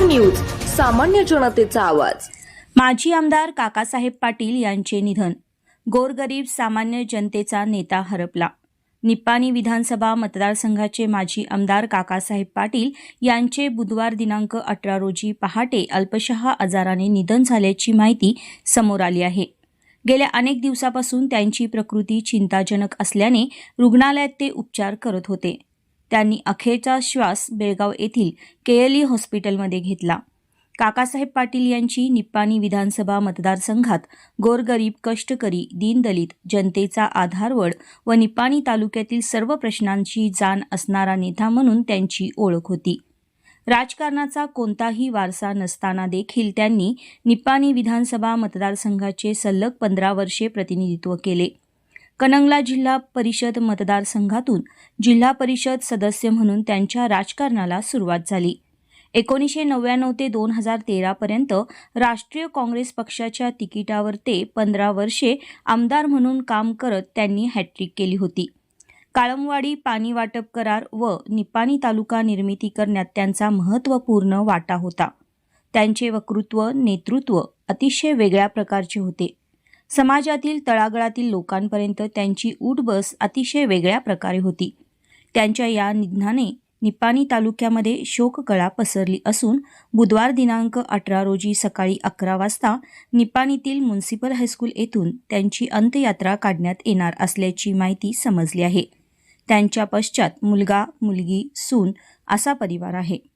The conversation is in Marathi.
न्यूज सामान्य जनतेचा आवाज. माजी आमदार काकासाहेब पाटील यांचे निधन. गोरगरीब सामान्य जनतेचा नेता हरपला. निप्पाणी विधानसभा मतदारसंघाचे माजी आमदार काकासाहेब पाटील यांचे बुधवार दिनांक अठरा रोजी पहाटे अल्पशहा आजाराने निधन झाल्याची माहिती समोर आली आहे. गेल्या अनेक दिवसापासून त्यांची प्रकृती चिंताजनक असल्याने रुग्णालयात ते उपचार करत होते. त्यांनी अखेरचा श्वास बेळगाव येथील केएलई हॉस्पिटलमध्ये घेतला. काकासाहेब पाटील यांची निप्पाणी विधानसभा मतदारसंघात गोरगरीब कष्टकरी दीनदलित जनतेचा आधारवड व निप्पाणी तालुक्यातील सर्व प्रश्नांची जाण असणारा नेता म्हणून त्यांची ओळख होती. राजकारणाचा कोणताही वारसा नसताना देखील त्यांनी निप्पाणी विधानसभा मतदारसंघाचे सलग पंधरा वर्षे प्रतिनिधित्व केले. कनंगला जिल्हा परिषद मतदारसंघातून जिल्हा परिषद सदस्य म्हणून त्यांच्या राजकारणाला सुरुवात झाली. एकोणीसशे नव्याण्णव ते दोन हजार तेरापर्यंत राष्ट्रीय काँग्रेस पक्षाच्या तिकिटावर ते पंधरा वर्षे आमदार म्हणून काम करत त्यांनी हॅट्रिक केली होती. काळमवाडी पाणी वाटप करार व निपाणी तालुका निर्मिती करण्यात त्यांचा महत्त्वपूर्ण वाटा होता. त्यांचे वक्तृत्व नेतृत्व अतिशय वेगळ्या प्रकारचे होते. समाजातील तळागळातील लोकांपर्यंत त्यांची उठबस अतिशय वेगळ्या प्रकारे होती. त्यांच्या या निधनाने निपाणी तालुक्यामध्ये शोककळा पसरली असून बुधवार दिनांक अठरा रोजी सकाळी अकरा वाजता निपाणीतील म्युन्सिपल हायस्कूल येथून त्यांची अंत्ययात्रा काढण्यात येणार असल्याची माहिती समजली आहे. त्यांच्या पश्चात मुलगा मुलगी सून असा परिवार आहे.